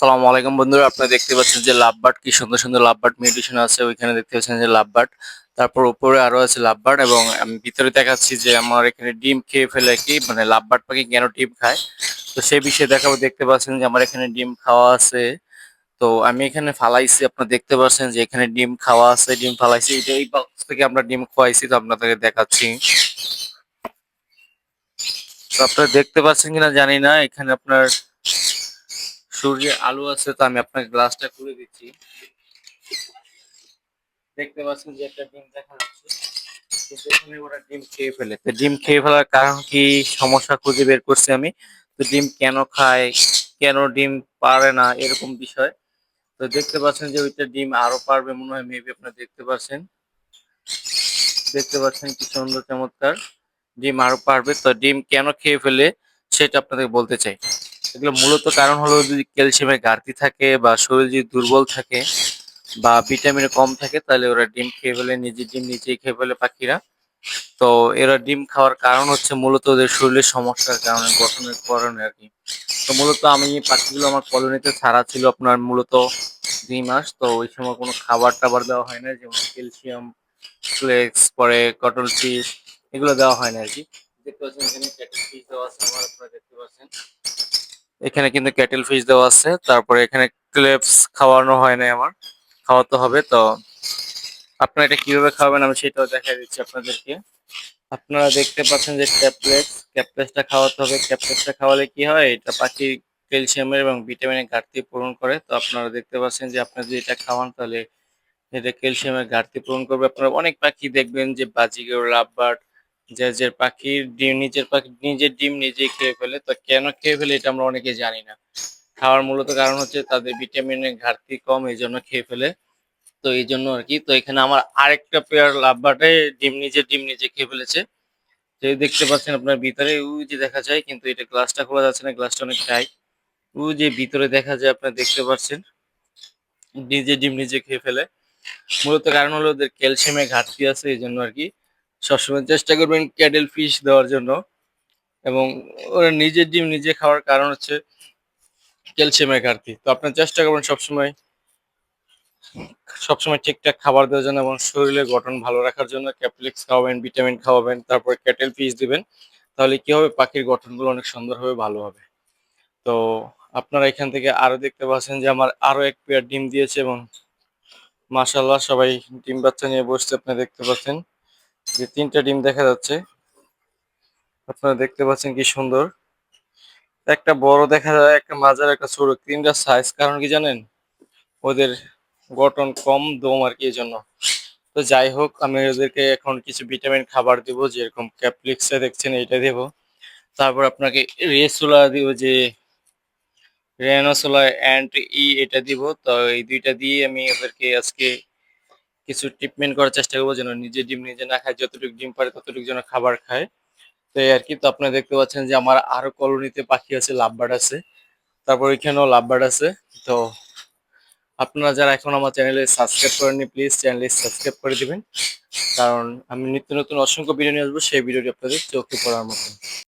আসসালামু আলাইকুম বন্ধুরা, আপনারা দেখতে পাচ্ছেন যে লাভবার্ড কি সুন্দর সুন্দর লাভবার্ড মিউটেশন আছে, ওইখানে দেখতে পাচ্ছেন যে লাভবার্ড। তারপর উপরে আরও আছে লাভবার্ড এবং আমি ভিতরে দেখাচ্ছি যে আমার এখানে ডিম খেয়ে ফেলে কি মানে লাভবার্ড পাখি কেন ডিম খায়। তো সেই বিষয়ে দেখাবো, দেখতে পাচ্ছেন যে আমার এখানে ডিম খাওয়া আছে। তো আমি এখানে ফালাইছি, আপনারা দেখতে পাচ্ছেন যে এখানে ডিম খাওয়া আছে, ডিম ফালাইছি। এটা এই বক্স থেকে আমরা ডিম খোয়াইছি তো আপনাদেরকে দেখাচ্ছি। তো আপনারা দেখতে পাচ্ছেন কিনা জানি না, এখানে আপনার সূর্যের আলো আছে তো আমি আপনাকে গ্লাসটা খুলে দিচ্ছি। দেখতে পাচ্ছেন যে একটা ডিম দেখা যাচ্ছে। ডিম খেয়ে ফেলে। তো ডিম খেয়ে ফেলার কারণ কি? সমস্যা খুঁজে বের করছি আমি। তো ডিম কেন খায়? কেন ডিম পারে না? এরকম বিষয়। তো দেখতে পাচ্ছেন যে ওইটা ডিম আরও পারবে মনে হয় মেবি আপনারা দেখতে পাচ্ছেন। দেখতে পাচ্ছেন কি সুন্দর, চমৎকার। ডিম আরও পারবে। তো ডিম কেন খেয়ে ফেলে, সেটা আপনাদের বলতে চাই। এগুলো মূলত কারণ হলো যদি ক্যালসিয়ামের ঘাটতি থাকে বা শরীর যদি দুর্বল থাকে বা ভিটামিন কম থাকে, তাহলে ওরা ডিম খেয়ে ফেলে নিজে ডিম নিজেই খেয়ে ফেলে পাখিরা। তো এরা ডিম খাওয়ার কারণ হচ্ছে মূলত ওদের শরীরের সমস্যার কারণে, গঠনের কারণে আর কি। তো মূলত আমি পাখিগুলো আমার কলোনিতে ছাড়া ছিল আপনার মূলত দুই মাস। তো ওই সময় কোনো খাবার টাবার দেওয়া হয় না যেমন ক্যালসিয়াম, ফ্লেক্স, পরে কটল ফিশ, এগুলো দেওয়া হয় না আর কি। দেখতে পাচ্ছেন এখানে দেওয়া আপনারা দেখতে পাচ্ছেন। এখানে কিন্তু ক্যাটেল ফিশ দেওয়া আছে। তারপরে এখানে ক্লেপস খাওয়ানো হয় না আমার। খাওয়াতে হবে তো। আপনারা এটা কীভাবে খাওয়াবেন আমি সেটাও দেখাই দিচ্ছি আপনাদেরকে। আপনারা দেখতে পাচ্ছেন যে ক্যাপলেক্স ক্যাপলেক্সটা খাওয়াতে হবে। ক্যাপলেক্সটা খাওয়ালে কি হয়? এটা পাখির ক্যালসিয়ামের এবং ভিটামিনের ঘাটতি পূরণ করে। তো আপনারা দেখতে পাচ্ছেন যে আপনারা যদি এটা খাওয়ান তাহলে এটা ক্যালসিয়ামের ঘাটতি পূরণ করবে। আপনারা অনেক পাখি দেখবেন যে বাজিগর, লাভবার্ড যে যে পাখির ডিম, নিজের পাখি নিজের ডিম নিজেই খেয়ে ফেলে। তো কেন খেয়ে ফেলে এটা আমরা অনেকে জানি না। খাওয়ার মূলত কারণ হচ্ছে তাদের ভিটামিনের ঘাটতি কম এই জন্য খেয়ে ফেলে। তো এই জন্য আর কি। তো এখানে আমার আরেকটা পেয়ার লাভবার্ডে ডিম নিজে ডিম নিজে খেয়ে ফেলেছে। যে দেখতে পাচ্ছেন আপনার ভিতরে, ওই যে দেখা যায়, কিন্তু এটা গ্লাসটা খোলা যাচ্ছে না, গ্লাসটা অনেক টাইট। ওই যে ভিতরে দেখা যায়, আপনারা দেখতে পাচ্ছেন। নিজে ডিম নিজে খেয়ে ফেলে। মূলত কারণ হলো ওদের ক্যালসিয়ামের ঘাটতি আছে এই জন্য আর কি। সবসময় চেষ্টা করবেন ক্যাডেল ফিশ দেওয়ার জন্য। এবং ওরা নিজের ডিম নিজে খাওয়ার কারণ হচ্ছে ক্যালসিয়ামের ঘাটতি। তো আপনার চেষ্টা করবেন সবসময় সবসময় ঠিকঠাক খাবার দেওয়ার জন্য এবং শরীরের গঠন ভালো রাখার জন্য। ক্যাপলিক্স খাওয়াবেন, ভিটামিন খাওয়াবেন, তারপর ক্যাটেল ফিশ দিবেন। তাহলে কি হবে? পাখির গঠনগুলো অনেক সুন্দর হবে, ভালো হবে। তো আপনারা এখান থেকে আরও দেখতে পাচ্ছেন যে আমার আরও এক পেয়ার ডিম দিয়েছে এবং মাশাল্লাহ সবাই ডিম বাচ্চা নিয়ে বসছে, আপনি দেখতে পাচ্ছেন। যে তিনটা ডিম দেখা যাচ্ছে, আপনারা দেখতে পাচ্ছেন কি সুন্দর। একটা বড় দেখা যায়, একটা মাজার একটা ছোট। তিনটা সাইজ কারণ কি জানেন? ওদের গঠন কম দম আর কি এই জন্য তো যাই হোক, আমি ওদেরকে এখন কিছু ভিটামিন খাবার দিব, যেরকম ক্যাপলিক্সে দেখছেন, এইটা দেব। তারপর আপনাকে রেসোলা দিব, যে রেনোসোলা অ্যান্ড ই এটা দিব। তো এই দুইটা দিয়ে আমি ওদেরকে আজকে কিছু ট্রিটমেন্ট করার চেষ্টা করব যেন নিজে ডিম নিজে না খায়, যতটুকু ডিম পারে ততটুকু যেন খাবার খায়। তো এই আর কি, তো আপনারা দেখতে পাচ্ছেন যে আমার আরও কলোনিতে পাখি আছে, লাভবার্ড আছে। তারপর এখানেও লাভবার্ড আছে। তো আপনারা যারা এখন আমার চ্যানেলে সাবস্ক্রাইব করেননি প্লিজ চ্যানেলে সাবস্ক্রাইব করে দিবেন। কারণ আমি নিত্য নতুন অসংখ্য ভিডিও নিয়ে আসব, সেই ভিডিওটি আপনাদের চোখে পড়ার মতো।